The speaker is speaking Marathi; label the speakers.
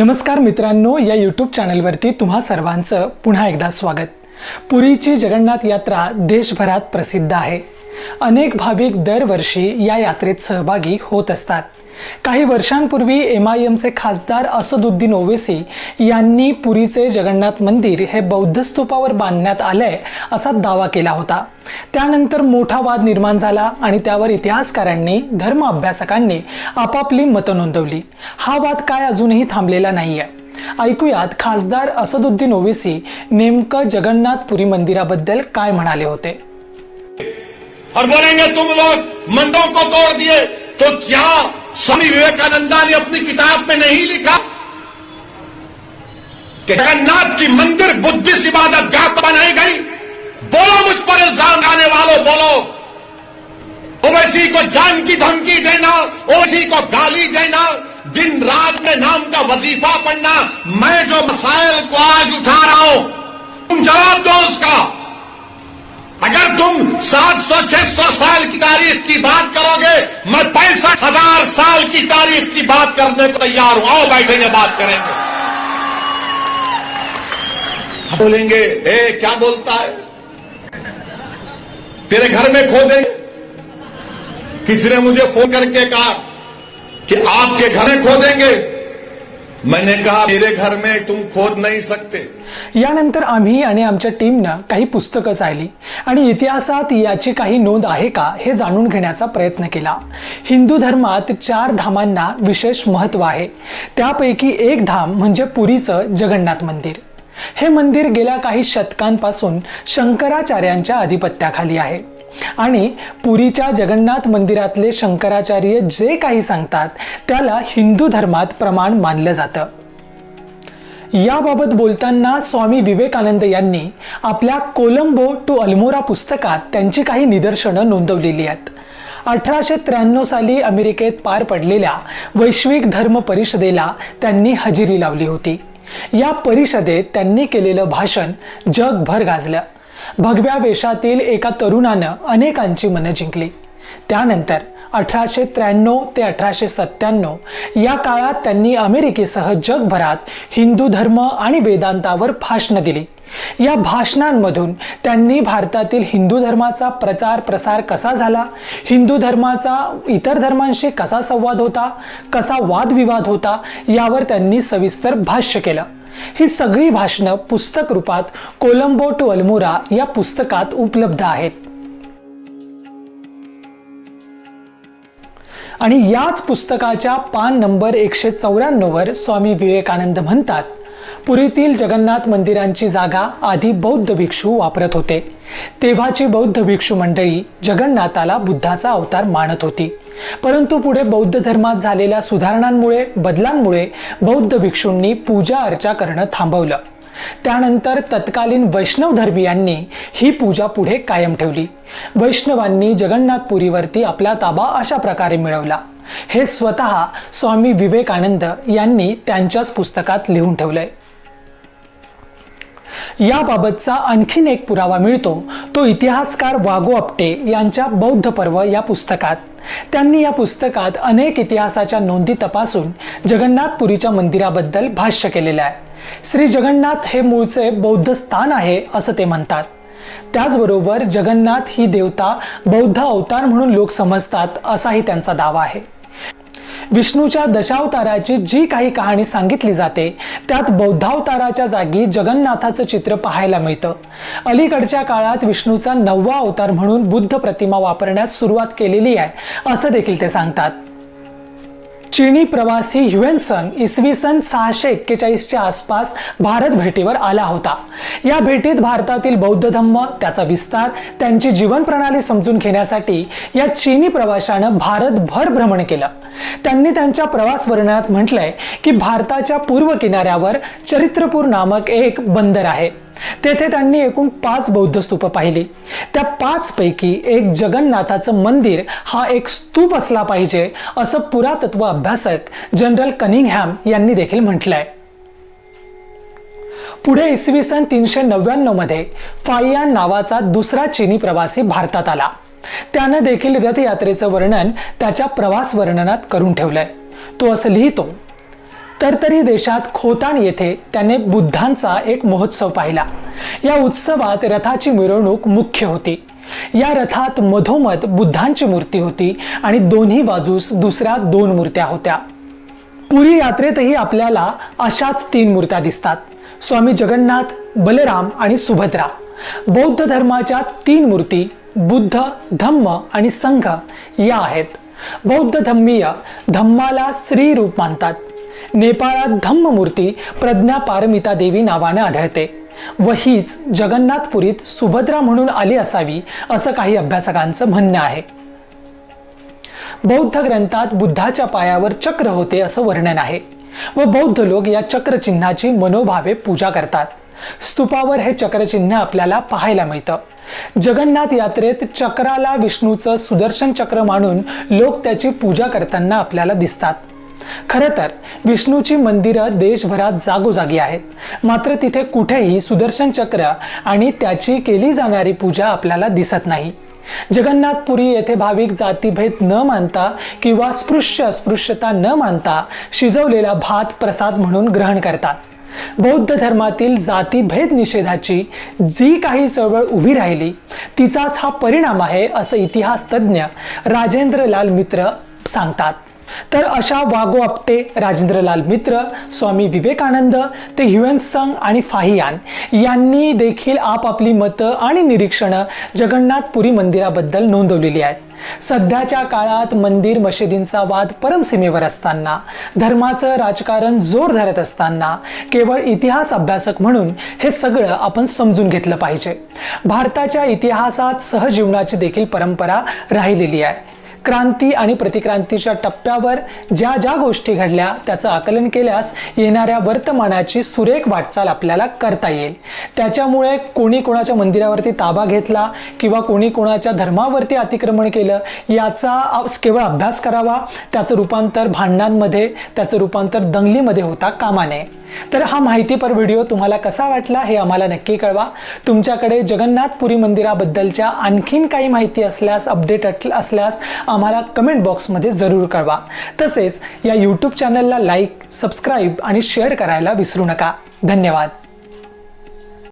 Speaker 1: नमस्कार मित्रांनो या यूट्यूब चॅनलवरती तुम्हा सर्वांचं पुन्हा एकदा स्वागत. पुरीची जगन्नाथ यात्रा देशभरात प्रसिद्ध आहे. अनेक भाविक दरवर्षी या यात्रेत सहभागी होत असतात. काही वर्षांपूर्वी एम आय एमचे खासदार असदुद्दीन ओवेसी यांनी पुरीचे जगन्नाथ मंदिर हे बौद्ध स्तूपावर बांधण्यात आलंय असा दावा केला होता. त्यानंतर मोठा वाद निर्माण झाला आणि त्यावर इतिहासकारांनी धर्म अभ्यासकांनी आपापली मतं नोंदवली. हा वाद काय अजूनही थांबलेला नाहीये. ऐकूयात खासदार असदुद्दीन ओवेसी नेमकं जगन्नाथ पुरी मंदिराबद्दल काय म्हणाले होते.
Speaker 2: और बोलेंगे तुम लोग मंदों को तोड़ दिए तो क्या स्वामी विवेकानंदा ने अपनी किताब में नहीं लिखा कि जगन्नाथ की मंदिर बुद्धिस्ट इबादत गाह बनाई गई बोलो मुझ पर इल्जाम आने वालों बोलो ओवैसी को जान की धमकी देना ओवैसी को गाली देना दिन रात में नाम का वजीफा पढ़ना मैं जो मसाइल को आज उठा रहा हूं तुम जवाब दो उसका अगर तुम 700 600 साल की तारीख की बात करोगे, मैं पैंसठ हज़ार साल की तारीख की बात करने को तैयार हूँ। आओ बैठेंगे बात करेंगे। बोलेंगे, ए, क्या बोलता है? तेरे घर में खोदेंगे किसी ने मुझे फ़ोन करके कहा कि आपके घर में खोदेंगे मैंने कहा मेरे घर में तुम खोद नहीं सकते।
Speaker 1: यानंतर आम्ही आणि आमच्या टीमनं काही पुस्तकं चालली आणि इतिहासात याची काही नोंद आहे का हे जाणून घेण्याचा प्रयत्न केला. हिंदू धर्मात चार धामांना विशेष महत्त्व आहे. त्यापैकी एक धाम म्हणजे पुरीचं जगन्नाथ मंदिर. हे मंदिर गेल्या काही शतकांपासून शंकराचार्यांच्या अधिपत्याखाली आहे. आणि पुरीच्या जगन्नाथ मंदिरातले शंकराचार्य जे काही सांगतात त्याला हिंदू धर्मात प्रमाण मानलं जातं. याबाबत बोलताना स्वामी विवेकानंद यांनी आपल्या कोलंबो टू अल्मोरा पुस्तकात त्यांची काही निदर्शनं नोंदवलेली आहेत. अठराशे त्र्याण्णव साली अमेरिकेत पार पडलेल्या वैश्विक धर्म परिषदेला त्यांनी हजेरी लावली होती. या परिषदेत त्यांनी केलेलं भाषण जगभर गाजलं. भगव्या वेशातील एका तरुणानं अनेकांची मनं जिंकली. त्यानंतर अठराशे त्र्याण्णव ते अठराशे सत्त्याण्णव या काळात त्यांनी अमेरिकेसह जगभरात हिंदू धर्म आणि वेदांतावर भाषणं दिली. या भाषणांमधून त्यांनी भारतातील हिंदू धर्माचा प्रचार प्रसार कसा झाला? हिंदू धर्माचा इतर धर्मांशी कसा संवाद होता? कसा वादविवाद होता? यावर त्यांनी सविस्तर भाष्य केलं. ही सगळी भाषणं पुस्तक रूपात कोलंबो टू अल्मोरा या पुस्तकात उपलब्ध आहेत. आणि याच पुस्तकाच्या पान नंबर एकशे चौऱ्याण्णववर स्वामी विवेकानंद म्हणतात पुरीतील जगन्नाथ मंदिरांची जागा आधी बौद्ध भिक्षू वापरत होते. तेव्हाची बौद्ध भिक्षू मंडळी जगन्नाथाला बुद्धाचा अवतार मानत होती. परंतु पुढे बौद्ध धर्मात झालेल्या सुधारणांमुळे बदलांमुळे बौद्ध भिक्षूंनी पूजा अर्चा करणं थांबवलं. त्यानंतर तत्कालीन वैष्णव धर्मीयांनी ही पूजा पुढे कायम ठेवली. वैष्णवांनी जगन्नाथपुरीवरती आपला ताबा अशा प्रकारे मिळवला. हे स्वतः स्वामी विवेकानंद यांनी त्यांच्याच पुस्तकात लिहून ठेवलंय. याबाबतचा आणखीन एक पुरावा मिळतो. तो इतिहासकार वागो आपटे यांच्या बौद्ध पर्व या पुस्तकात. त्यांनी या पुस्तकात अनेक इतिहासाच्या नोंदी तपासून जगन्नाथपुरीच्या मंदिराबद्दल भाष्य केलेलं आहे. श्री जगन्नाथ हे मूळचे बौद्ध स्थान आहे असं ते म्हणतात. त्याचबरोबर जगन्नाथ ही देवता बौद्ध अवतार म्हणून लोक समजतात असाही त्यांचा दावा आहे. विष्णूच्या दशावताराची जी काही कहाणी सांगितली जाते त्यात बौद्धावताराच्या जागी जगन्नाथाचं चित्र पाहायला मिळतं. अलीकडच्या काळात विष्णूचा नववा अवतार म्हणून बुद्ध प्रतिमा वापरण्यास सुरुवात केलेली आहे असं देखील ते सांगतात. चीनी प्रवासी ह्युएनसन इसवी सन सहाशे एक्केचाळीसच्या आसपास भारत भेटीवर आला होता. या भेटीत भारतातील बौद्ध धम्म त्याचा विस्तार त्यांची जीवनप्रणाली समजून घेण्यासाठी या चीनी प्रवाशानं भारतभर भ्रमण केलं. त्यांनी त्यांच्या प्रवास वर्णनात म्हटलंय की भारताच्या पूर्व किनाऱ्यावर चरित्रपूर नामक एक बंदर आहे. तेथे त्यांनी एकूण पाच बौद्ध स्तूप पाहिली. त्या पाच पैकी एक जगन्नाथाचं मंदिर हा एक स्तूप असला पाहिजे असं पुरातत्व अभ्यासक जनरल कनिंगहॅम यांनी देखील म्हटलंय. पुढे इसवी सन तीनशे नव्याण्णवमध्ये फाइयान नावाचा दुसरा चिनी प्रवासी भारतात आला. त्यानं देखील रथयात्रेचं वर्णन त्याच्या प्रवास वर्णनात करून ठेवलंय. तो असं लिहितो तर तरी देशात खोतान येथे त्याने बुद्धांचा एक महोत्सव पाहिला. या उत्सवात रथाची मिरवणूक मुख्य होती. या रथात मधोमध बुद्धांची मूर्ती होती आणि दोन्ही बाजूस दुसऱ्या दोन मूर्त्या होत्या. पुरी यात्रेतही आपल्याला अशाच तीन मूर्त्या दिसतात. स्वामी जगन्नाथ बलराम आणि सुभद्रा. बौद्ध धर्माच्या तीन मूर्ती बुद्ध धम्म आणि संघ या आहेत. बौद्ध धम्मीय धम्माला श्रीरूप मानतात. नेपाळात धम्म मूर्ती प्रज्ञा पारमिता देवी नावाने आढळते. व हीच जगन्नाथपुरीत सुभद्रा म्हणून आली असावी असं काही अभ्यासकांचं म्हणणं आहे. बौद्ध ग्रंथात बुद्धाच्या पायावर चक्र होते असं वर्णन आहे. व बौद्ध लोक या चक्रचिन्हाची मनोभावे पूजा करतात. स्तूपावर हे चक्रचिन्ह आपल्याला पाहायला मिळतं. जगन्नाथ यात्रेत चक्राला विष्णूचं सुदर्शन चक्र मानून लोक त्याची पूजा करताना आपल्याला दिसतात. खरं तर विष्णूची मंदिरं देशभरात जागोजागी आहेत. मात्र तिथे कुठेही सुदर्शन चक्र आणि त्याची केली जाणारी पूजा आपल्याला दिसत नाही. जगन्नाथपुरी येथे भाविक जातीभेद न मानता किंवा स्पृश्य अस्पृश्यता न मानता शिजवलेला भात प्रसाद म्हणून ग्रहण करतात. बौद्ध धर्मातील जातीभेद निषेधाची जी काही चळवळ उभी राहिली तिचाच हा परिणाम आहे असं इतिहास तज्ज्ञ राजेंद्रलाल मित्र सांगतात. तर अशा वागो आपटे राजेंद्रलाल मित्र स्वामी विवेकानंद ते ह्युएनसंग आणि फाहियान यांनी देखील आपापली मतं आणि निरीक्षणं जगन्नाथपुरी मंदिराबद्दल नोंदवलेली आहेत. सध्याच्या काळात मंदिर मशिदींचा वाद परमसीमेवर असताना धर्माचं राजकारण जोर धरत असताना केवळ इतिहास अभ्यासक म्हणून हे सगळं आपण समजून घेतलं पाहिजे. भारताच्या इतिहासात सहजीवनाची देखील परंपरा राहिलेली आहे. क्रांती आणि प्रतिक्रांतीच्या टप्प्यावर ज्या ज्या गोष्टी घडल्या त्याचं आकलन केल्यास येणाऱ्या वर्तमानाची सुरेख वाटचाल आपल्याला करता येईल. त्याच्यामुळे कोणी कोणाच्या मंदिरावरती ताबा घेतला किंवा कोणी कोणाच्या धर्मावरती अतिक्रमण केलं याचा केवळ अभ्यास करावा त्याचं रूपांतर भांडणांमध्ये त्याचं रूपांतर दंगलीमध्ये होता कामा नये तर हा माहितीपर व्हिडिओ तुम्हाला कसा वाटला हे आम्हाला नक्की कळवा. तुमच्याकडे जगन्नाथपुरी मंदिराबद्दलच्या आणखीन काही माहिती असल्यास अपडेट अट- असल्यास आम्हाला कमेंट बॉक्समध्ये जरूर कळवा. तसेच या यूट्यूब चॅनलला लाईक सबस्क्राईब आणि शेअर करायला विसरू नका. धन्यवाद.